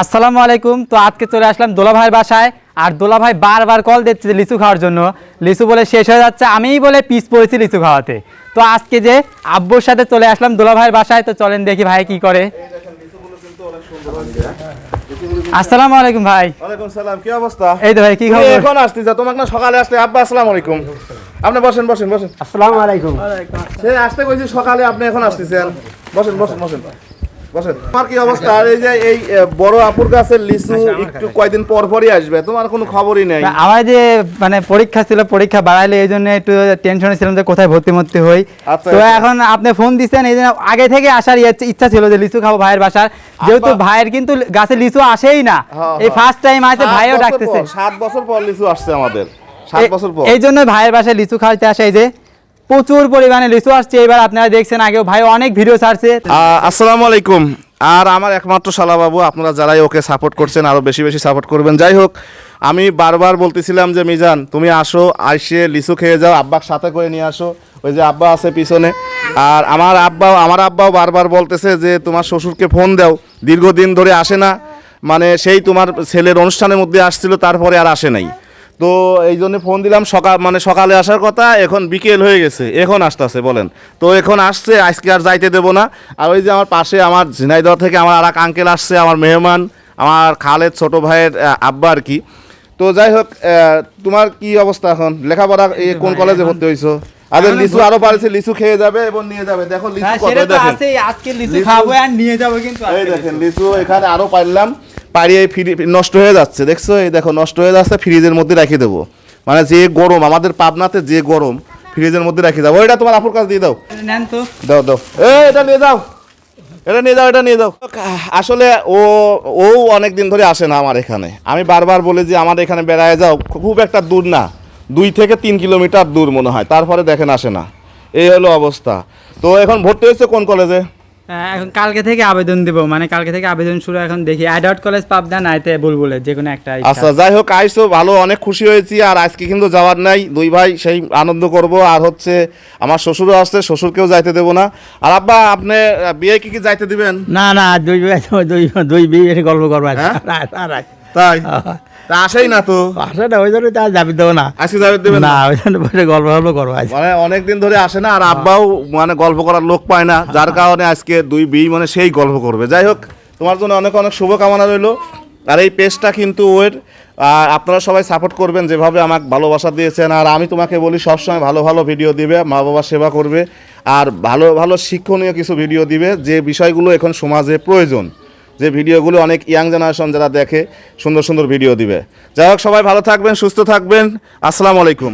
আসসালামু আলাইকুম। তো আজকে চলে আসলাম দোলা ভাইয়ের বাসায়। আর দোলা ভাই বারবার কল দিচ্ছে লিচু খাওয়ার জন্য। লিচু বলে শেষ হয়ে যাচ্ছে। আমিই বলে পিস পড়েছি লিচু খাওয়াতে। তো আজকে যে আব্বুর সাথে চলে আসলাম দোলা ভাইয়ের বাসায় তো চলেন দেখি ভাই কি করে। আসসালামু আলাইকুম ভাই। ওয়ালাইকুম সালাম। কি অবস্থা? এই তো ভাই কি খবর? এখন আসতেছ? তোমাকে না সকালে আসতে আব্বা আসসালামু আলাইকুম। আপনি বসেন বসেন বসেন। আসসালামু আলাইকুম। সে আসতে কইছি সকালে আপনি এখন আসতেছেন। বসেন বসেন বসেন। বসেন। তোমার কি অবস্থা? আর এই যে এই বড় আপুর কাছে লিচু একটু কয়দিন পর পরই আসবে তোমার কোনো খবরই নেই। আমার যে মানে পরীক্ষা ছিল পরীক্ষা বাড়াইলে এই জন্য একটু টেনশনে ছিলাম যে কোথায় ভর্তি মর্তি হই। আচ্ছা, তো আচ্ছা। এখন আপনি ফোন দিচ্ছেন এই জন্য আগে থেকে আসার ইচ্ছা ছিল যে লিচু খাব ভাইয়ের বাসার। যেহেতু ভাইয়ের কিন্তু গাছে লিচু আসেই না। হ্যাঁ, এই হ্যাঁ। ফার্স্ট টাইম আছে ভাইও ডাকতেছে। সাত বছর পর লিচু আসছে আমাদের সাত এই- বছর পর। এই জন্য ভাইয়ের বাসায় লিচু খাওয়াতে আসে এই যে। প্রচুর পরিমাণে লিচু আসছে। এবার আপনারা দেখছেন আগেও ভাই অনেক ভিডিও ছাড়ছে। আসসালামু আলাইকুম। আর আমার একমাত্র শালা বাবু, আপনারা যারাই ওকে সাপোর্ট করছেন আরও বেশি বেশি সাপোর্ট করবেন। যাই হোক, আমি বারবার বলতেছিলাম যে, মিজান, তুমি আসো, আইসে লিচু খেয়ে যাও, আব্বাক সাথে করে নিয়ে আসো। ওই যে আব্বা আছে পিছনে। আর আমার আব্বাও আমার আব্বাও বারবার বলতেছে যে, তোমার শ্বশুরকে ফোন দাও। দীর্ঘদিন ধরে আসে না। মানে সেই তোমার ছেলের অনুষ্ঠানের মধ্যে আসছিল, তারপরে আর আসে নাই। তো এই জন্য ফোন দিলাম। সকাল মানে সকালে আসার কথা এখন বিকেল হয়ে গেছে। এখন আসতেছে বলেন। তো এখন আসছে আজকে আর যাইতে দেবো না। আর ওই যে আমার পাশে আমার ঝিনাইদহ থেকে আমার আর এক আঙ্কেল আসছে আমার মেহমান আমার খালেদ ছোট ভাইয়ের আব্বা আর কি। তো যাই হোক তোমার কি অবস্থা এখন? লেখাপড়া কোন কলেজে ভর্তি হইছো আদের লিচু আরও পারেছে লিচু খেয়ে যাবে এবং নিয়ে যাবে। দেখো লিচু হ্যাঁ, কত দেখেন। আজকে লিচু খাব আর নিয়ে যাব কিন্তু এই দেখেন লিচু। এখানে আরও পারলাম পাড়িয়ে ফ্রি নষ্ট হয়ে যাচ্ছে দেখছ? এই দেখো নষ্ট হয়ে যাচ্ছে ফ্রিজের মধ্যে রেখে দেবো। মানে যে গরম আমাদের পাবনাতে যে গরম ফ্রিজের মধ্যে রেখে যাব ওইটা তোমার আপুর কাছে দিয়ে দাও। দাও দাও। এ এটা নিয়ে যাও। এটা নিয়ে যাও এটা নিয়ে যাও। আসলে ও ও অনেক দিন ধরে আসে না আমার এখানে। আমি বারবার বলি যে আমার এখানে বেড়ায় যাও। খুব একটা দূর না। দুই থেকে তিন কিলোমিটার দূর মনে হয়। তারপরে দেখেন আসে না। এই হলো অবস্থা। তো এখন ভর্তি হয়েছে কোন কলেজে? এখন কালকে থেকে আবেদন দিব। মানে কালকে থেকে আবেদন শুরু এখন দেখি। অ্যাডাল্ট কলেজ পাবনা নাইতে বুলবুলে যে কোনো একটা আচ্ছা যাই হোক আইসো ভালো অনেক খুশি হয়েছি আর আজকে কিন্তু যাওয়ার নাই। দুই ভাই সেই আনন্দ করব। আর হচ্ছে আমার শ্বশুরও আসছে শ্বশুরকেও যাইতে দেবো না। আর আব্বা আপনি বিয়ে কি কি যাইতে দিবেন? না না দুই বিয়ে দুই দুই বিয়ে গল্প করবেন হ্যাঁ? তাই? তা আসেই না তো। আসে না ওই জন্য তো আর যাবি দেবো না। আজকে যাবে দেবেন না? ওই জন্য বসে গল্প গল্প করব মানে অনেক দিন ধরে আসে না আর আব্বাও মানে গল্প করার লোক পায় না যার কারণে আজকে দুই বি মানে সেই গল্প করবে। যাই হোক তোমার জন্য অনেক অনেক শুভকামনা রইল। আর এই পেজটা কিন্তু ওর আর আপনারা সবাই সাপোর্ট করবেন যেভাবে আমাকে ভালোবাসা দিয়েছেন। আর আমি তোমাকে বলি সবসময় ভালো ভালো ভিডিও দিবে মা বাবার সেবা করবে। আর ভালো ভালো শিক্ষণীয় কিছু ভিডিও দিবে যে বিষয়গুলো এখন সমাজে প্রয়োজন। যে ভিডিওগুলো অনেক ইয়াং জেনারেশন যারা দেখে, সুন্দর সুন্দর ভিডিও দিবে। যাই হোক, সবাই ভালো থাকবেন, সুস্থ থাকবেন। আসসালামু আলাইকুম।